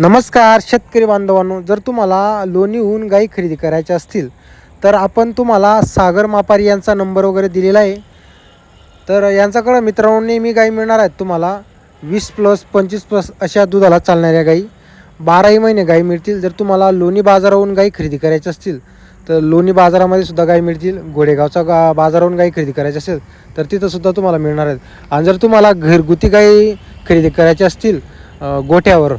नमस्कार शेतकरी बांधवांनो. जर तुम्हाला लोणीहून गाई खरेदी करायच्या असतील तर आपण तुम्हाला सागर मापारी यांचा नंबर वगैरे दिलेला आहे. तर यांच्याकडं मित्रांनो नेहमी गाई मिळणार आहेत तुम्हाला वीस प्लस पंचवीस प्लस अशा दुधाला चालणाऱ्या गाई. बाराही महिने गाई मिळतील. जर तुम्हाला लोणी बाजाराहून गाई खरेदी करायची असतील तर लोणी बाजारामध्ये सुद्धा गाई मिळतील. गोडेगावचा गा बाजारावरून गाई खरेदी करायची असेल तर तिथंसुद्धा तुम्हाला मिळणार आहेत. आणि जर तुम्हाला घरगुती गाई खरेदी करायची असतील गोठ्यावर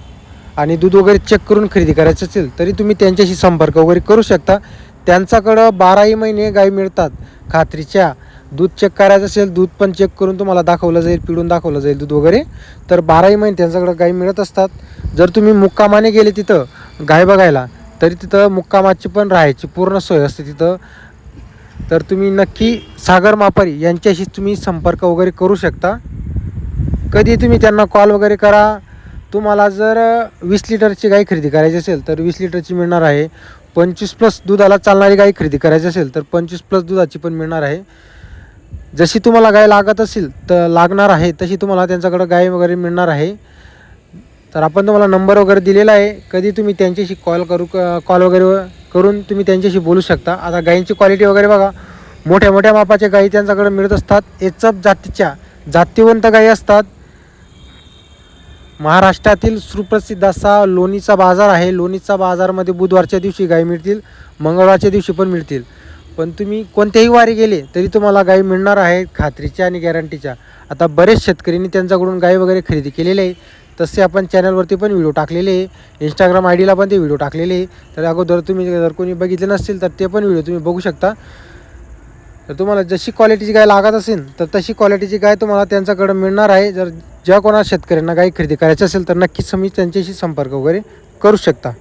आणि दूध वगैरे चेक करून खरेदी करायचं असेल तरी तुम्ही त्यांच्याशी संपर्क वगैरे करू शकता. त्यांच्याकडं बाराही महिने गाई मिळतात. खात्रीच्या. दूध चेक करायचं असेल दूध पण चेक करून तुम्हाला दाखवलं जाईल पिळून दाखवलं जाईल दूध वगैरे. तर बाराही महिने त्यांच्याकडं गाई मिळत असतात. जर तुम्ही मुक्कामाने गेले तिथं गाय बघायला तरी तिथं मुक्कामाची पण राहायची पूर्ण सोय असते तिथं. तर तुम्ही नक्की सागर मापारी यांच्याशी तुम्ही संपर्क वगैरे करू शकता. कधी तुम्ही त्यांना कॉल वगैरे करा तुम्हाला जर वीस लिटरची गाई खरेदी करायची असेल तर वीस लिटरची मिळणार आहे. पंचवीस प्लस दुधाला चालणारी गाई खरेदी करायची असेल तर पंचवीस प्लस दुधाची पण मिळणार आहे. जशी तुम्हाला गाय लागत असेल तर लागणार आहे तशी तुम्हाला त्यांच्याकडं गाय वगैरे मिळणार आहे. तर आपण तुम्हाला नंबर वगैरे दिलेला आहे. कधी तुम्ही त्यांच्याशी कॉल करू कॉल वगैरे करून तुम्ही त्यांच्याशी बोलू शकता. आता गायींची क्वालिटी वगैरे बघा. मोठ्या मोठ्या मापाच्या गायी त्यांच्याकडे मिळत असतात. एचप जातीच्या जातीवंत गायी असतात. महाराष्ट्रातील सुप्रसिद्ध असा लोणीचा बाजार आहे. लोणीचा बाजारमध्ये बुधवारच्या दिवशी गाई मिळतील मंगळवारच्या दिवशी पण मिळतील. पण तुम्ही कोणत्याही वारी गेले तरी तुम्हाला गाई मिळणार आहे खात्रीच्या आणि गॅरंटीच्या. आता बरेच शेतकऱ्यांनी त्यांच्याकडून गाई वगैरे खरेदी केलेले आहे. तसे आपण चॅनलवरती पण व्हिडिओ टाकलेले आहे. इंस्टाग्राम आय डीला पण ते व्हिडिओ टाकलेले आहे. तर अगोदर तुम्ही जर कोणी बघितले नसतील तर ते पण व्हिडिओ तुम्ही बघू शकता. तर तुम्हाला जशी क्वालिटीची गाय लागत असेल तर तशी क्वालिटीची गाय तुम्हाला त्यांच्याकडं मिळणार आहे. जर ज्या कोणा शेतकऱ्यांना गाय खरेदी करायची असेल तर नक्कीच तुम्ही त्यांच्याशी संपर्क वगैरे करू शकता.